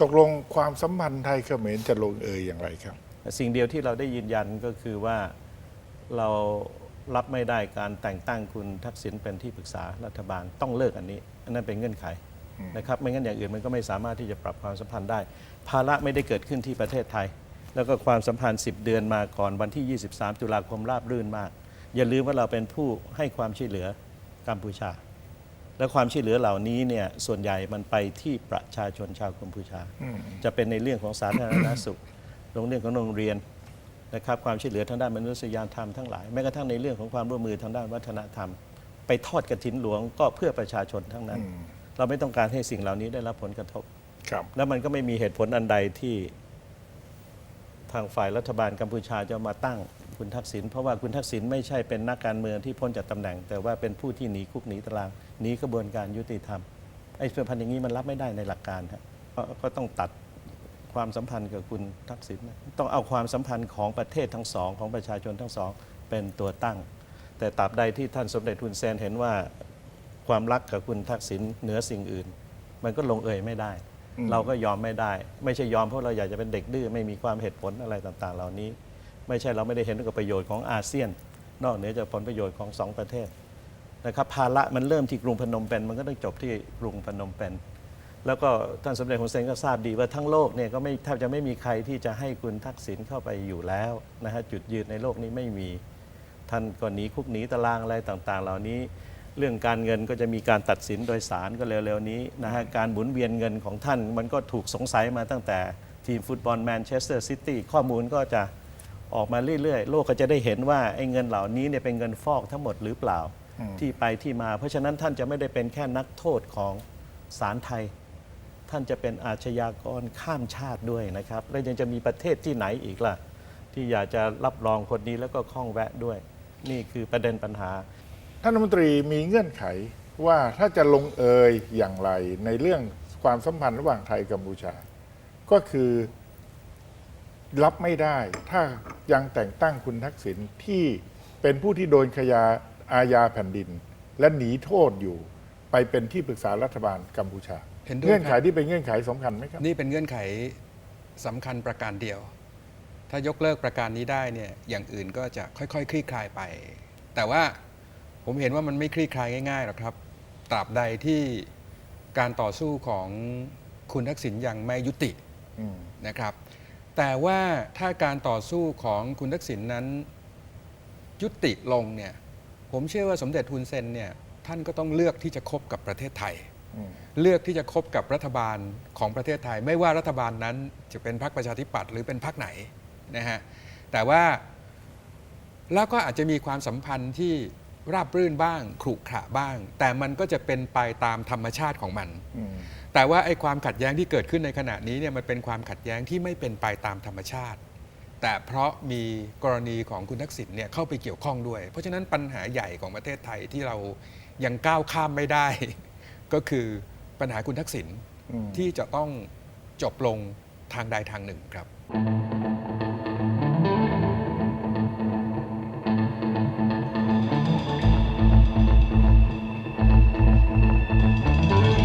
ตกลงความสัมพันธ์ไทยเขมรจะลงเอยอย่างไรครับ สิ่งเดียวที่เราได้ยืนยันก็คือว่าเรารับไม่ได้การแต่งตั้งคุณทักษิณเป็นที่ปรึกษารัฐบาลต้องเลิกอันนี้ อันนั้นเป็นเงื่อนไขนะครับไม่งั้นอย่างอื่นมันก็ไม่สามารถที่จะปรับความสัมพันธ์ได้ ภาระไม่ได้เกิดขึ้นที่ประเทศไทย แล้วก็ความสัมพันธ์ 10 เดือนมาก่อนวันที่ 23 ตุลาคมราบรื่นมาก อย่าลืมว่าเราเป็นผู้ให้ความช่วยเหลือกัมพูชา และความช่วยเหลือเหล่านี้เนี่ยส่วนใหญ่มันไปที่ประชาชนชาวกัมพูชา จะเป็นในเรื่องของสาธารณสุขโรงเรื่องของโรงเรียนนะครับความช่วยเหลือทางด้านมนุษยธรรมทั้งหลายแม้กระทั่งในเรื่องของความร่วมมือทางด้านวัฒนธรรม ไปทอดกระถินหลวงก็เพื่อประชาชนทั้งนั้น เราไม่ต้องการให้สิ่งเหล่านี้ได้รับผลกระทบครับแล้วมันก็ไม่มีเหตุผลอันใดที่ ทางฝ่ายรัฐบาลกัมพูชาจะมาตั้งคุณทักษิณเพราะว่าคุณทักษิณไม่ใช่เป็นนักการเมืองที่พ้นจากตำแหน่ง แต่ว่าเป็นผู้ที่หนีคุกหนีตารางหนีกระบวนการยุติธรรมไอ้สัมพันธ์อย่างนี้มันรับไม่ได้ในหลักการฮะก็ก็ต้องตัดความสัมพันธ์กับคุณทักษิณต้องเอาความสัมพันธ์ของประเทศทั้งสองของประชาชนทั้งสองเป็นตัวตั้ง แต่ตราบใดที่ท่านสมเด็จทุนเซนเห็นว่าความรักกับคุณทักษิณเหนือสิ่งอื่น มันก็ลงเอยไม่ได้ เราก็ยอมไม่ได้ ไม่ใช่ยอมเพราะเราอยากจะเป็นเด็กดื้อไม่มีความเหตุผลอะไรต่างๆ เหล่านี้ ไม่ใช่เราไม่ได้เห็นกับประโยชน์ของอาเซียน นอกเหนือจากผลประโยชน์ของสองประเทศนะครับภาระมันเริ่มที่กรุงพนมเปญมันก็ต้องจบที่กรุงพนมเปญแล้วก็ท่านสมเด็จฮุนเซนก็ทราบดีว่าทั้งโลกเนี่ยก็ไม่แทบจะไม่มีใครที่จะให้คุณทักษิณเข้าไปอยู่แล้วนะฮะจุดยืนในโลกนี้ไม่มีท่านก็หนีคุกหนีตารางอะไรต่างๆ เหล่านี้ เรื่องการเงินก็จะมีการตัดสินโดยศาลก็เร็วๆนี้นะฮะการหมุนเวียนเงินของท่าน มันก็ถูกสงสัยมาตั้งแต่ทีมฟุตบอลแมนเชสเตอร์ซิตี้ข้อมูลก็จะออกมาเรื่อยๆ โลกก็จะได้เห็นว่าไอ้เงินเหล่านี้เนี่ยเป็นเงินฟอกทั้งหมดหรือเปล่าที่ไปที่มา เพราะฉะนั้นท่านจะไม่ได้เป็นแค่นักโทษของศาลไทย ท่านจะเป็นอาชญากรข้ามชาติด้วยนะครับ แล้วยังจะมีประเทศที่ไหนอีกล่ะ ที่อยากจะรับรองคนนี้แล้วก็ข้องแวะด้วย นี่คือประเด็นปัญหา ท่านรัฐมนตรีมีเงื่อนไขว่าถ้าจะลงเอยอย่างไรในเรื่องความสัมพันธ์ระหว่างไทยกัมพูชา ก็คือรับไม่ได้ ถ้ายังแต่งตั้งคุณทักษิณที่เป็นผู้ที่โดนขยาอาญาแผ่นดิน และหนีโทษอยู่ไปเป็นที่ปรึกษารัฐบาลกัมพูชาเห็นด้วยเงื่อนไขครับ ที่เป็นเงื่อนไขสำคัญไหมครับ นี่เป็นเงื่อนไขสำคัญประการเดียว ถ้ายกเลิกประการนี้ได้เนี่ยอย่างอื่นก็จะค่อยๆ คลี่คลายไป แต่ว่า ผมเห็นว่ามันไม่คลี่คลายง่ายๆหรอกครับ ตราบใดที่การต่อสู้ของคุณทักษิณยังไม่ยุตินะครับ แต่ว่าถ้าการต่อสู้ของคุณทักษิณนั้นยุติลงเนี่ย ผมเชื่อว่าสมเด็จทุนเซนเนี่ยท่านก็ต้องเลือกที่จะคบกับประเทศไทย เลือกที่จะคบกับรัฐบาลของประเทศไทย ไม่ว่ารัฐบาลนั้นจะเป็นพรรคประชาธิปัตย์หรือเป็นพรรคไหนนะฮะแต่ว่าแล้วก็อาจจะมีความสัมพันธ์ที่ ราบรื่นบ้างขรุขระบ้าง แต่มันก็จะเป็นไปตามธรรมชาติของมันอืมแต่ว่าไอ้ความขัดแย้งที่เกิดขึ้นในขณะนี้เนี่ยมันเป็นความขัดแย้งที่ไม่เป็นไปตามธรรมชาติ แต่เพราะมีกรณีของคุณทักษิณเนี่ยเข้าไปเกี่ยวข้องด้วย เพราะฉะนั้นปัญหาใหญ่ของประเทศไทยที่เรายังก้าวข้ามไม่ได้ ก็คือปัญหาคุณทักษิณอืมที่จะต้องจบลงทางใดทางหนึ่งครับ